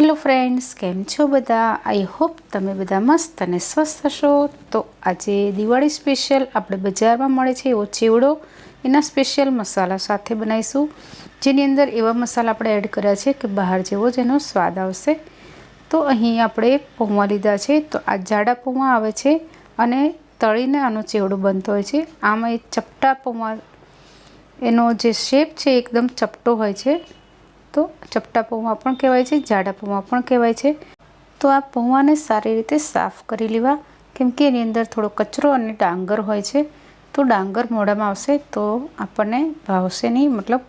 Hello friends કેમ છો બધા? આઈ હોપ તમે બધા મસ્ત અને સ્વસ્થ હશો. તો આજે દિવાળી સ્પેશિયલ આપણે બજારમાં મળે છે એવો ચેવડો. એના સ્પેશિયલ મસાલા સાથે બનાવીશું. જેની અંદર એવા મસાલા આપણે એડ કર્યા છે કે બહાર જેવો જ એનો સ્વાદ આવશે. તો અહીં આપણે પૌવા લીધા છે. તો આ જાડા પૌવા આવે છે અને તળીને આનો ચેવડો બનતો હોય છે. આમાં એક ચપટા પૌવા, એનો જે શેપ છે એકદમ ચપટો હોય છે. તો ચપટા પૌવા પણ કહેવાય છે, જાડા પૌવા પણ કહેવાય છે. તો આ પૌવાને સારી રીતે સાફ કરી લેવા, કેમ કે એની અંદર થોડો કચરો અને ડાંગર હોય છે. તો ડાંગર મોઢામાં આવશે તો આપણને ભાવશે નહીં, મતલબ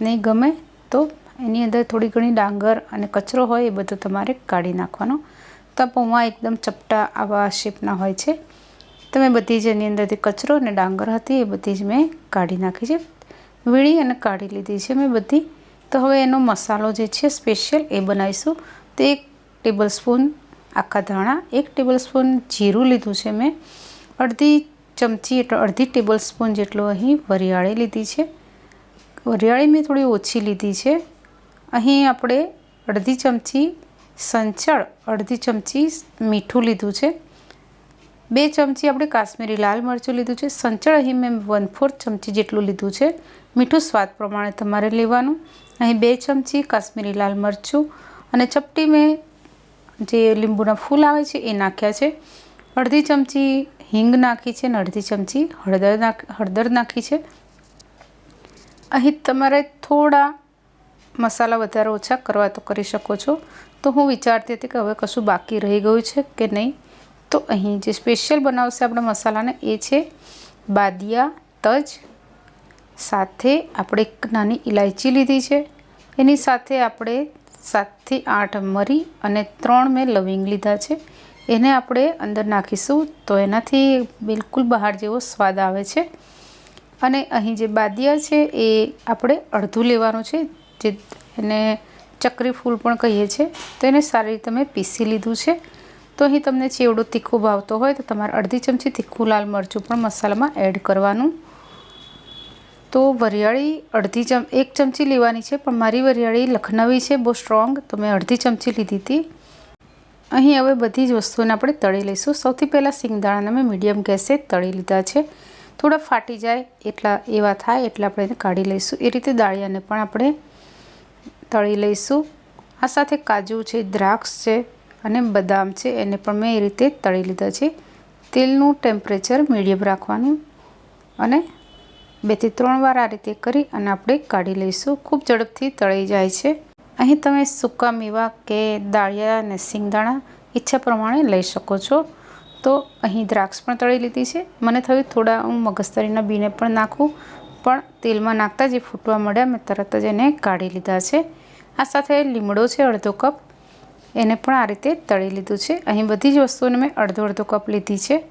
નહીં ગમે. તો એની અંદર થોડી ઘણી ડાંગર અને કચરો હોય એ બધું તમારે કાઢી નાખવાનો. તો આ પૌવા એકદમ ચપટા આવા શેપના હોય છે. તમે બધી જ એની અંદરથી કચરો અને ડાંગર હતી એ બધી જ મેં કાઢી નાખી છે. વીણી અને કાઢી લીધી છે મેં બધી. તો હવે એનો મસાલો જે છે સ્પેશિયલ એ બનાવીશું. તો એક ટેબલ સ્પૂન આખા ધાણા, એક ટેબલ સ્પૂન જીરું લીધું છે મેં. અડધી ચમચી એટલે અડધી ટેબલ સ્પૂન જેટલું અહીં વરિયાળી લીધી છે. વરિયાળી મેં થોડી ઓછી લીધી છે. અહીં આપણે અડધી ચમચી સંચળ, અડધી ચમચી મીઠું લીધું છે. બે ચમચી આપણે કાશ્મીરી લાલ મરચું લીધું છે. સંચળ અહીં મેં વન ફોર્થ ચમચી જેટલું લીધું છે. મીઠું સ્વાદ પ્રમાણે તમારે લેવાનું. અહીં બે ચમચી કાશ્મીરી લાલ મરચું અને ચપટી મેં જે લીંબુના ફૂલ આવે છે એ નાખ્યા છે. અડધી ચમચી હિંગ નાખી છે અને અડધી ચમચી હળદર નાખ, હળદર નાખી છે. અહીં તમારે થોડા મસાલા વધારે ઓછા કરવા તો કરી શકો છો. તો હું વિચારતી હતી કે હવે કશું બાકી રહી ગયું છે કે નહીં? તો અહીં જે સ્પેશિયલ બનાવશે આપણે મસાલાને, એ છે બાદિયા, તજ, સાથે આપણે એક નાની ઇલાયચી લીધી છે. એની સાથે આપણે સાતથી આઠ મરી અને ત્રણ મેં લવિંગ લીધા છે. એને આપણે અંદર નાખીશું તો એનાથી બિલકુલ બહાર જેવો સ્વાદ આવે છે. અને અહીં જે બાદિયા છે એ આપણે અડધું લેવાનું છે. જે એને ચક્રી ફૂલ પણ કહીએ છીએ તો એને સારી રીતે મેં પીસી લીધું છે. તો અહીં તમને ચેવડો તીખું ભાવતો હોય તો તમારે અડધી ચમચી તીખું લાલ મરચું પણ મસાલામાં એડ કરવાનું. તો વરિયાળી અડધી ચમ, એક ચમચી લેવાની છે, પણ મારી વરિયાળી લખનવી છે, બહુ સ્ટ્રોંગ, તો મેં અડધી ચમચી લીધી હતી. અહીં હવે બધી જ વસ્તુઓને આપણે તળી લઈશું. સૌથી પહેલાં સિંગદાણાને મેં મીડિયમ ગેસે તળી લીધા છે. થોડા ફાટી જાય એટલા એવા થાય એટલે આપણે એને કાઢી લઈશું. એ રીતે દાળિયાને પણ આપણે તળી લઈશું. આ સાથે કાજુ છે, દ્રાક્ષ છે અને બદામ છે, એને પણ મેં એ રીતે તળી લીધા છે. તેલનું ટેમ્પરેચર મીડિયમ રાખવાનું અને બેથી ત્રણ વાર આ રીતે કરી અને આપણે કાઢી લઈશું. ખૂબ ઝડપથી તળી જાય છે. અહીં તમે સૂકા મેવા કે દાળિયા અને સિંગદાણા ઈચ્છા પ્રમાણે લઈ શકો છો. તો અહીં દ્રાક્ષ પણ તળી લીધી છે. મને થયું થોડા હું મગજતરીના બીને પણ નાખું, પણ તેલમાં નાખતા જે ફૂટવા મળ્યા મેં તરત જ એને કાઢી લીધા છે. આ સાથે લીમડો છે, અડધો કપ. એને પણ આ રીતે તળી લીધું છે. અહીં બધી જ વસ્તુઓને મેં અડધો અડધો કપ લીધી છે.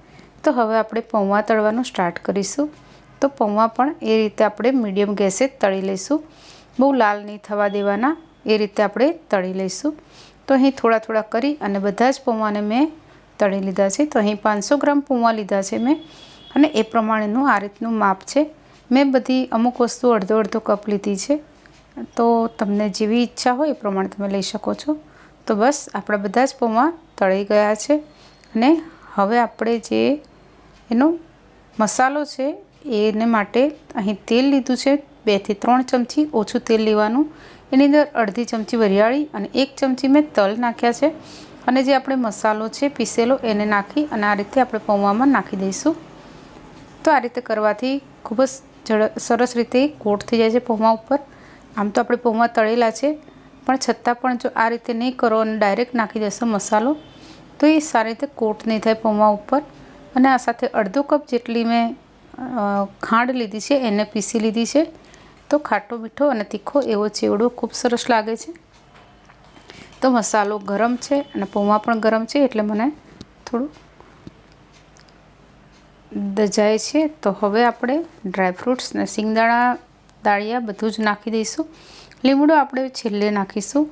તો હવે આપણે પૌવા તળવાનું સ્ટાર્ટ કરીશું. તો પૌવા પણ એ રીતે આપણે મીડિયમ ગેસે તળી લઈશું. બહુ લાલ નહીં થવા દેવાના, એ રીતે આપણે તળી લઈશું. તો અહીં થોડા થોડા કરી અને બધા જ પૌવાને મેં તળી લીધા છે. તો અહીં પાંચસો ગ્રામ પૌવા લીધા છે મેં અને એ પ્રમાણેનું આ રીતનું માપ છે. મેં બધી અમુક વસ્તુ અડધો અડધો કપ લીધી છે. તો તમને જેવી ઈચ્છા હોય એ પ્રમાણે તમે લઈ શકો છો. તો બસ આપણા બધા જ પૌવા તળી ગયા છે. અને હવે આપણે જે એનો મસાલો છે, એને માટે અહીં તેલ લીધું છે. બેથી ત્રણ ચમચી ઓછું તેલ લેવાનું. એની અંદર અડધી ચમચી વરિયાળી અને એક ચમચી મેં તલ નાખ્યા છે. અને જે આપણે મસાલો છે પીસેલો એને નાખી અને આ રીતે આપણે પૌવામાં નાખી દઈશું. તો આ રીતે કરવાથી ખૂબ જ સરસ રીતે કોટ થઈ જાય છે પૌવા ઉપર. આમ તો આપણે પૌવા તળેલા છે. પણ છતાં પણ જો આ રીતે નહીં કરો અને ડાયરેક્ટ નાખી દેશો મસાલો, તો એ સારી રીતે કોટ નહીં થાય પૌવા ઉપર. અને આ સાથે અડધો કપ જેટલી મેં ખાંડ લીધી છે, એને પીસી લીધી છે. તો ખાટો મીઠો અને તીખો એવો ચેવડો ખૂબ સરસ લાગે છે. તો મસાલો ગરમ છે અને પૌવા પણ ગરમ છે, એટલે મને થોડું દજાય છે. તો હવે આપણે ડ્રાયફ્રૂટ્સ ને સિંગદાણા, દાળિયા બધું જ નાખી દઈશું. લીમડો આપણે છેલ્લે નાખીશું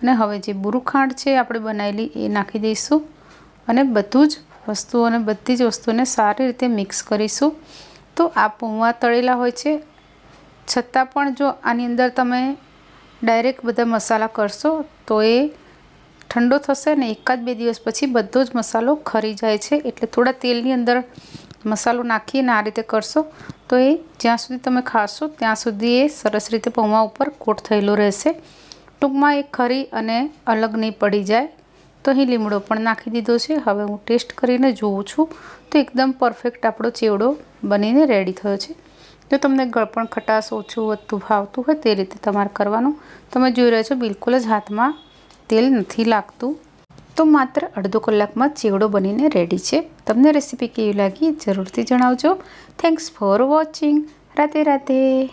અને હવે જે બુરુખાંડ છે આપણે બનાવેલી એ નાખી દઈશું અને બધું જ વસ્તુઓને બધી જ વસ્તુઓને સારી રીતે મિક્સ કરીશું. તો આ પૌવા તળેલા હોય છે. છતાં પણ જો આની અંદર તમે ડાયરેક્ટ બધા મસાલા કરશો તો એ ઠંડો થશે ને એકાદ બે દિવસ પછી બધો જ મસાલો ખરી જાય છે. એટલે થોડા તેલની અંદર મસાલો નાખીને આ રીતે કરશો, તો એ જ્યાં સુધી તમે ખાશો ત્યાં સુધી એ સરસ રીતે પૌવા ઉપર કોટ થયેલો રહેશે. ટૂંકમાં એ ખરી અને અલગ નહીં પડી જાય. તો અહીં લીમડો પણ નાખી દીધો છે. હવે હું ટેસ્ટ કરીને જોઉં છું. તો એકદમ પરફેક્ટ આપણો ચેવડો બનીને રેડી થયો છે. જો તમને ગળપણ ખટાશ ઓછું વધતું ભાવતું હોય તે રીતે તમારે કરવાનું. તમે જોઈ રહ્યા છો, બિલકુલ જ હાથમાં તેલ નથી લાગતું. તો માત્ર અડધો કલાકમાં ચેવડો બનીને રેડી છે. તમને રેસીપી કેવી લાગી જરૂરથી જણાવજો. થેન્ક્સ ફોર વોચિંગ રાતે રાતે.